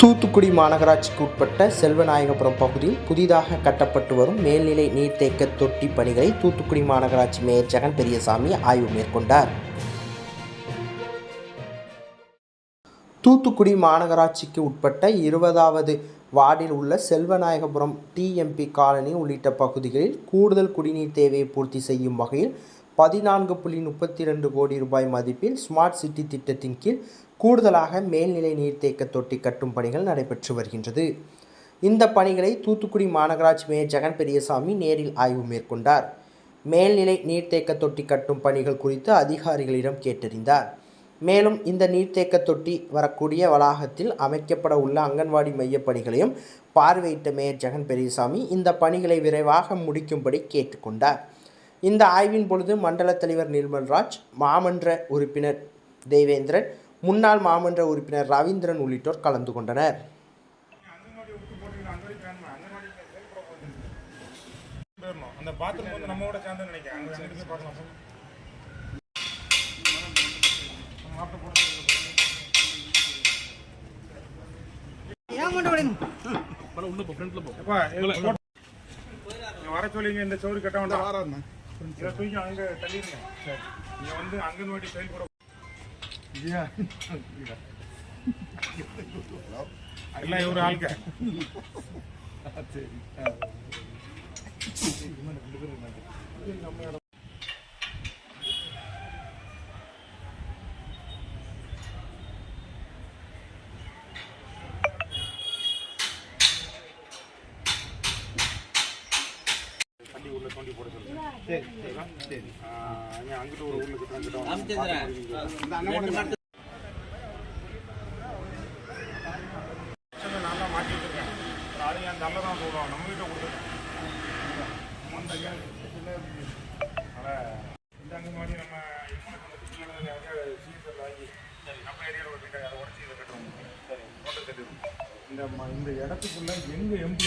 தூத்துக்குடி மாநகராட்சிக்கு உட்பட்ட செல்வநாயகபுரம் பகுதியில் புதிதாக கட்டப்பட்டு வரும் மேல்நிலை நீர்த்தேக்க தொட்டி பணிகளை தூத்துக்குடி மாநகராட்சி மேயர் ஜெகன் பெரியசாமி ஆய்வு மேற்கொண்டார். தூத்துக்குடி மாநகராட்சிக்கு உட்பட்ட இருபதாவது வார்டில் உள்ள செல்வநாயகபுரம் டிஎம்பி காலனி உள்ளிட்ட பகுதிகளில் கூடுதல் குடிநீர் தேவையை பூர்த்தி செய்யும் வகையில் பதினான்கு புள்ளி முப்பத்தி ரெண்டு கோடி ரூபாய் மதிப்பில் ஸ்மார்ட் சிட்டி திட்டத்தின் கீழ் கூடுதலாக மேல்நிலை நீர்த்தேக்க தொட்டி கட்டும் பணிகள் நடைபெற்று வருகின்றது. இந்த பணிகளை தூத்துக்குடி மாநகராட்சி மேயர் ஜெகன் பெரியசாமி நேரில் ஆய்வு மேற்கொண்டார். மேல்நிலை நீர்த்தேக்க தொட்டி கட்டும் பணிகள் குறித்து அதிகாரிகளிடம் கேட்டறிந்தார். மேலும் இந்த நீர்த்தேக்க தொட்டி வரக்கூடிய வளாகத்தில் அமைக்கப்பட உள்ள அங்கன்வாடி மையப் பணிகளையும் பார்வையிட்ட மேயர் ஜெகன் பெரியசாமி இந்த பணிகளை விரைவாக முடிக்கும்படி கேட்டுக்கொண்டார். இந்த ஆய்வின் பொழுது மண்டல தலைவர் நிர்மல்ராஜ் மாமன்ற உறுப்பினர் தேவேந்திரன் முன்னாள் மாமன்ற உறுப்பினர் ரவீந்திரன் உள்ளிட்டோர் கலந்து கொண்டனர். அந்த பாத்ரூம் வந்து நம்மளோட சேர்ந்து நினைக்கிறேன். அங்கே போய் பார்க்கலாம். மாப்பிட்ட போட்டு ஏன் வர சொல்லிங்க இந்த சோறு கட்ட வேண்டாம் இதை தூக்கி அங்கே தள்ளிடுங்க இங்க வந்து அங்கன்வாடி செயல்பட எல்லாம் இவரு நம்ம தண்ணி உள்ள தோண்டி போட சொல்லுங்க சரி சரி அங்கிட்டு ஒரு ஊர்ல கிட்ட தான் மாட்டி வச்சிருக்கேன் அது என் தள்ள தான் போடுவோம் நம்ம கிட்ட கொடுத்துருக்கேன் இந்த அங்கன்வாடி நம்ம சீசர் வாங்கி நம்ம ஏரியாவில் ஒரு கிட்ட அதை உடச்சி இதை கட்டுறோம். சரி மோட்டர் கட்டிடுவோம். இந்த ம- இந்த இடத்துக்குள்ள எங்க எம்பி